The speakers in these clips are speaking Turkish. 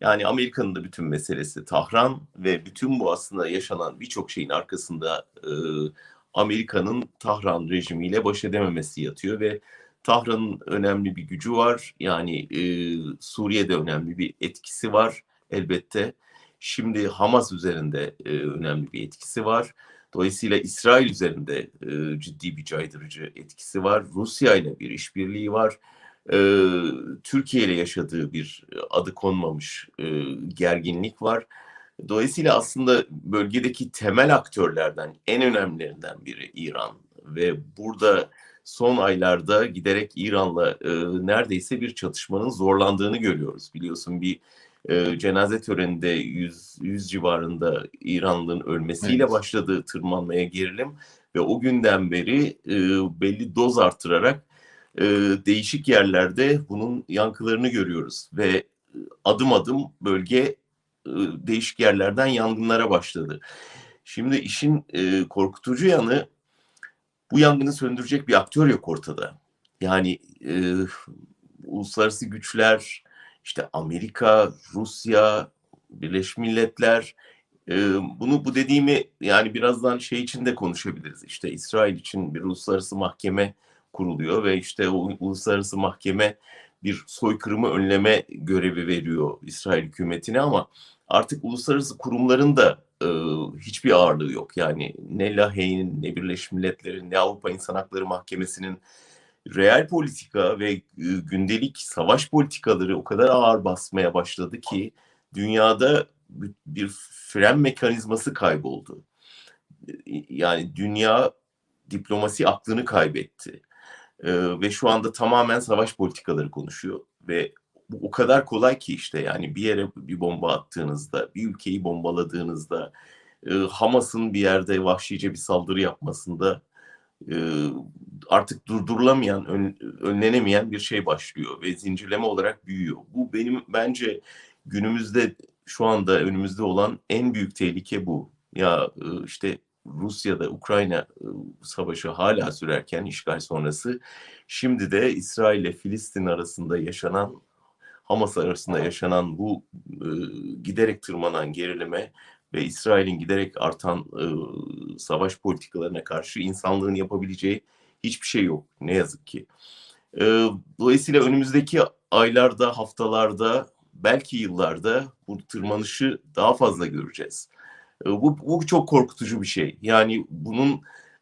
Yani Amerika'nın da bütün meselesi Tahran ve bütün bu aslında yaşanan birçok şeyin arkasında e, Amerika'nın Tahran rejimiyle baş edememesi yatıyor ve Tahran'ın önemli bir gücü var. Yani e, Suriye'de önemli bir etkisi var elbette. Şimdi Hamas üzerinde e, önemli bir etkisi var. Dolayısıyla İsrail üzerinde e, ciddi bir caydırıcı etkisi var. Rusya ile bir işbirliği var. E, Türkiye ile yaşadığı bir adı konmamış e, gerginlik var. Dolayısıyla aslında bölgedeki temel aktörlerden en önemlilerinden biri İran ve burada son aylarda giderek İran'la e, neredeyse bir çatışmanın zorlandığını görüyoruz. Biliyorsun bir e, cenaze töreninde 100, 100 civarında İranlı'nın ölmesiyle evet. başladı tırmanmaya gerilim ve o günden beri e, belli doz artırarak e, değişik yerlerde bunun yankılarını görüyoruz ve e, adım adım bölge e, değişik yerlerden yangınlara başladı. Şimdi işin e, korkutucu yanı bu yangını söndürecek bir aktör yok ortada. Yani e, uluslararası güçler, işte Amerika, Rusya, Birleşmiş Milletler, e, bunu bu dediğimi yani birazdan şey için de konuşabiliriz. İşte İsrail için bir uluslararası mahkeme kuruluyor ve işte o uluslararası mahkeme bir soykırımı önleme görevi veriyor İsrail hükümetine ama artık uluslararası kurumların da e, hiçbir ağırlığı yok. Yani ne Lahey'in, ne Birleşmiş Milletler'in, ne Avrupa İnsan Hakları Mahkemesi'nin reel politika ve e, gündelik savaş politikaları o kadar ağır basmaya başladı ki dünyada bir fren mekanizması kayboldu. Yani dünya diplomasi aklını kaybetti. Ee, ve şu anda tamamen savaş politikaları konuşuyor ve bu o kadar kolay ki işte yani bir yere bir bomba attığınızda, bir ülkeyi bombaladığınızda, e, Hamas'ın bir yerde vahşice bir saldırı yapmasında e, artık durdurulamayan, ön, önlenemeyen bir şey başlıyor ve zincirleme olarak büyüyor. Bu benim bence günümüzde şu anda önümüzde olan en büyük tehlike bu. Ya e, işte Rusya'da Ukrayna e, savaşı hala sürerken işgal sonrası şimdi de İsrail ile Filistin arasında yaşanan Hamas arasında yaşanan bu e, giderek tırmanan gerilime ve İsrail'in giderek artan e, savaş politikalarına karşı insanlığın yapabileceği hiçbir şey yok ne yazık ki. E, dolayısıyla önümüzdeki aylarda, haftalarda, belki yıllarda bu tırmanışı daha fazla göreceğiz. Bu, bu çok korkutucu bir şey. Yani bunun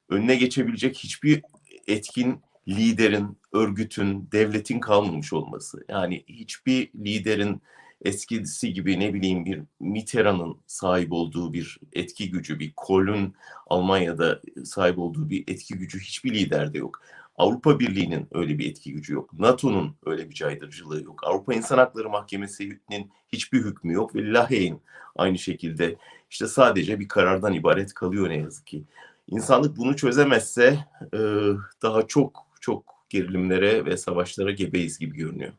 önüne geçebilecek hiçbir etkin liderin, örgütün, devletin kalmamış olması. Yani hiçbir liderin eskisi gibi ne bileyim bir Mitterrand'ın sahip olduğu bir etki gücü, bir Kohl'ün Almanya'da sahip olduğu bir etki gücü hiçbir liderde yok. Avrupa Birliği'nin öyle bir etki gücü yok. NATO'nun öyle bir caydırıcılığı yok. Avrupa İnsan Hakları Mahkemesi'nin hiçbir hükmü yok ve Lahey'in aynı şekilde işte sadece bir karardan ibaret kalıyor ne yazık ki. İnsanlık bunu çözemezse daha çok çok gerilimlere ve savaşlara gebeyiz gibi görünüyor.